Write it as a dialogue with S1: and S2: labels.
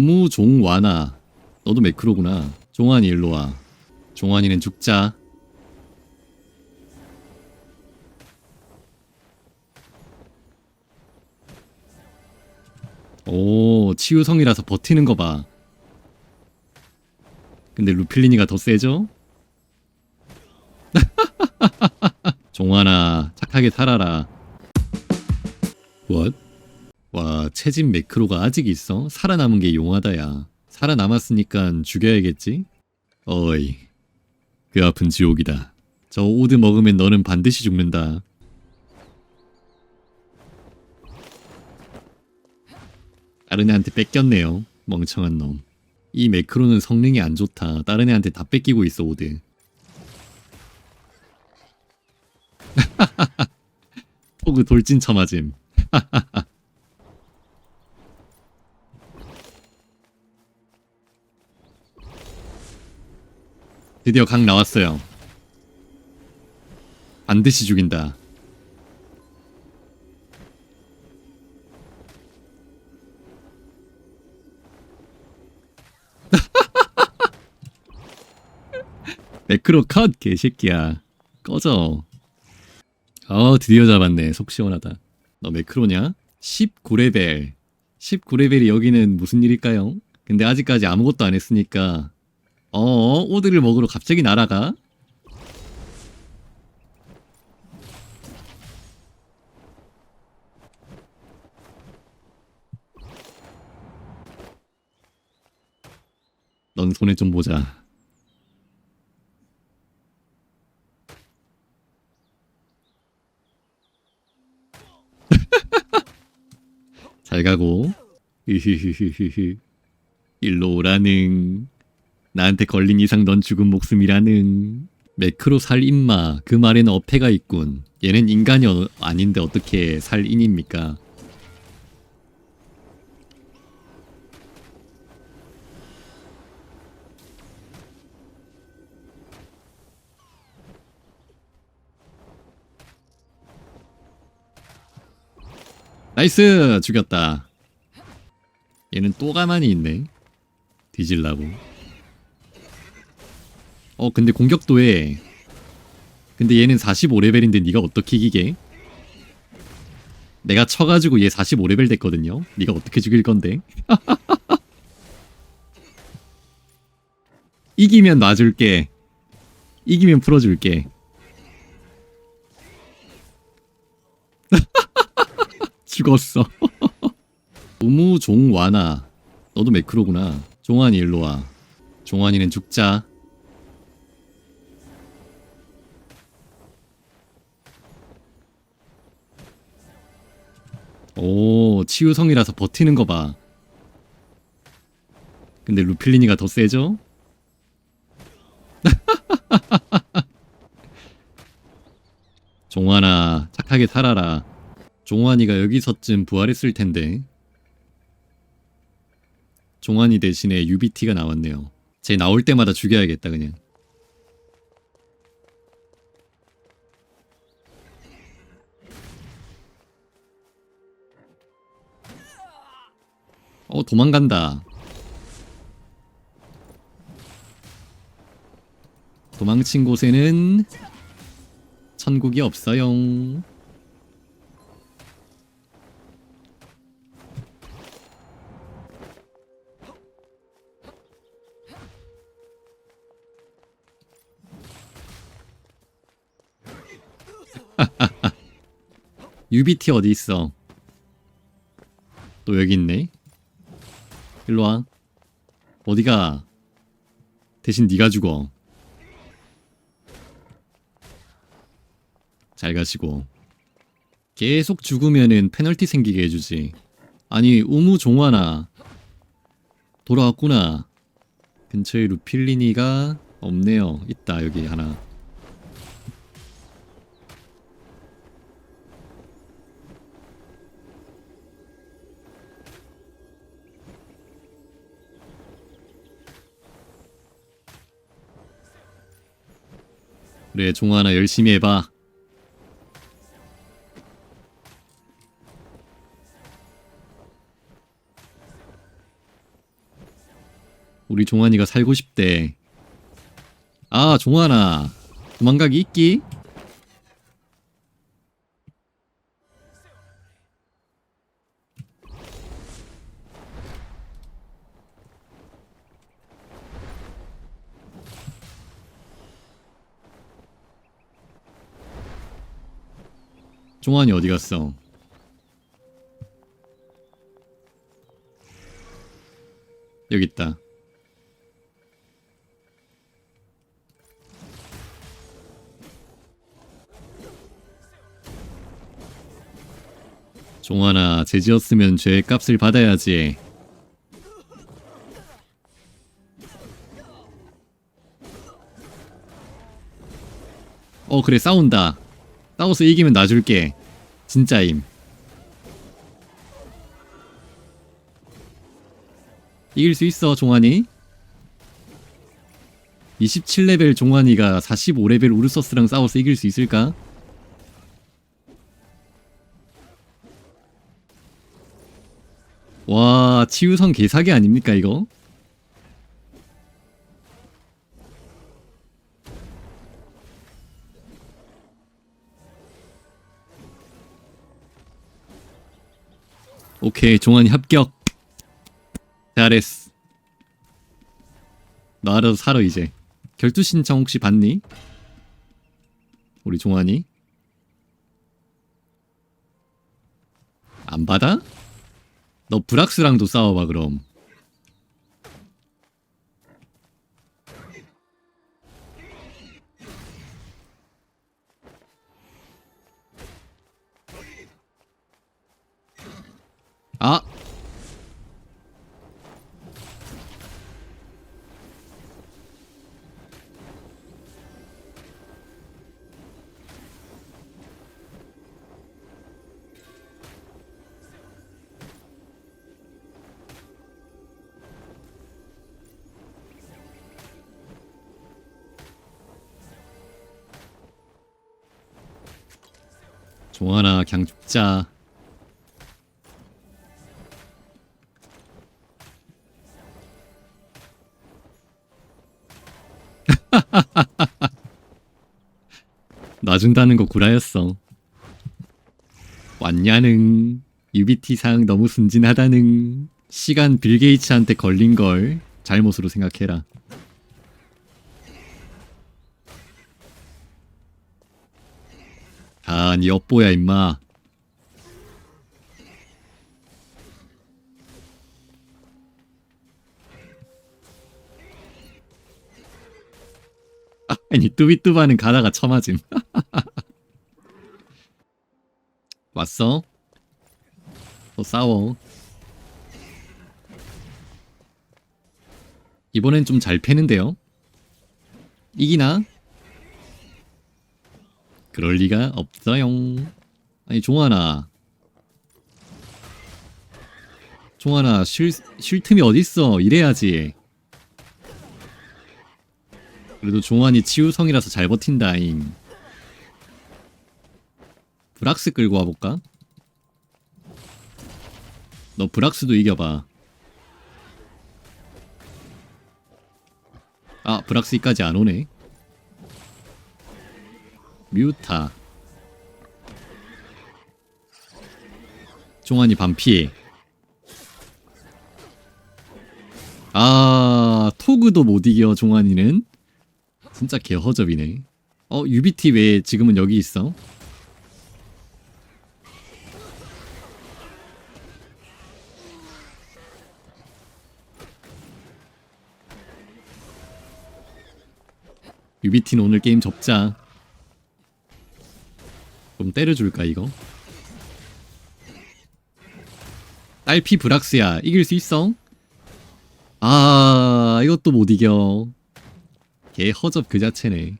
S1: 우무 종와나 너도 매크로구나. 종환이 일로와. 종환이는 죽자. 오 치유성이라서 버티는 거봐. 근데 루필리니가 더 세죠? 종환아 착하게 살아라. What? 와 채집 매크로가 아직 있어? 살아남은 게 용하다야. 살아남았으니까 죽여야겠지? 어이 그 아픈 지옥이다. 저 오드 먹으면 너는 반드시 죽는다. 다른 애한테 뺏겼네요 멍청한 놈 이 매크로는 성능이 안 좋다. 다른 애한테 다 뺏기고 있어 오드. 포그 돌진 쳐맞음 드디어 강 나왔어요. 반드시 죽인다. 매크로 컷 개새끼야. 꺼져. 어 드디어 잡았네. 속 시원하다. 너 매크로냐? 19레벨. 19레벨이 여기는 무슨 일일까요? 근데 아직까지 아무것도 안 했으니까 어, 오드를 먹으러 갑자기 날아가? 넌 손에 좀 보자. 잘 가고. 으흐흐흐흐. 일로 오라는. 나한테 걸린 이상 넌 죽은 목숨이라는. 매크로 살인마. 그 말에는 어폐가 있군. 얘는 인간이 어- 아닌데 어떻게 살인입니까? 나이스! 죽였다. 얘는 또 가만히 있네. 뒤질라고 어 근데 공격도에 근데 얘는 45레벨인데 네가 어떻게 이기게? 내가 쳐가지고 얘 45레벨 됐거든요. 네가 어떻게 죽일 건데? 이기면 놔줄게. 이기면 풀어줄게. 죽었어. 우무 종와나 너도 매크로구나. 종환이 일로와. 종환이는 죽자 오, 치유성이라서 버티는 거 봐. 근데 루필리니가 더 세죠? 종환아, 착하게 살아라. 종환이가 여기서쯤 부활했을 텐데. 종환이 대신에 UBT가 나왔네요. 쟤 나올 때마다 죽여야겠다, 그냥. 어, 도망간다. 도망친 곳에는 천국이 없어요. UBT 어디 있어? 또 여기 있네. 일로 와. 어디가? 대신 네가 죽어. 잘 가시고. 계속 죽으면은 페널티 생기게 해주지. 아니 우무 종화나 돌아왔구나. 근처에 루필리니가 없네요. 있다 여기 하나. 그래 종아나 열심히 해봐 우리 종환이가 살고 싶대. 아, 종환아. 도망가기 있기? 종환이 어디 갔어? 여기 있다. 종환아, 죄지었으면 죄의 값을 받아야지. 어, 그래, 싸운다. 싸워서 이기면 놔줄게. 진짜임. 이길 수 있어, 종환이. 27레벨 종환이가 45레벨 우르서스랑 싸워서 이길 수 있을까? 와, 치유성 개사기 아닙니까, 이거? 오케이, 종환이 합격. 잘했어. 너 알아서 살아, 이제. 결투 신청 혹시 받니? 우리 종환이? 안 받아? 너 브락스랑도 싸워봐, 그럼. 종환아, 그냥 죽자. 놔준다는 거 구라였어. 왔냐는 UBT상 너무 순진하다는 시간 빌 게이츠한테 걸린 걸 잘못으로 생각해라. 아, 니 엿보야 임마. 아니 뚜비뚜바는 가다가 처맞음 왔어? 또 싸워 이번엔 좀 잘 패는데요? 이기나? 그럴 리가 없어요 아니 종환아 종환아 쉴, 쉴 틈이 어딨어 이래야지 그래도 종환이 치유성이라서 잘 버틴다잉. 브락스 끌고 와볼까? 너 브락스도 이겨봐. 아, 브락스까지 안 오네. 뮤타. 종환이 반피해. 아, 토그도 못 이겨, 종환이는. 진짜 개허접이네. 어, UBT 왜 지금은 여기 있어? UBT는 오늘 게임 접자. 좀 때려줄까, 이거? 딸피 브락스야. 이길 수 있어? 아, 이것도 못 이겨. 개 허접 그 자체네.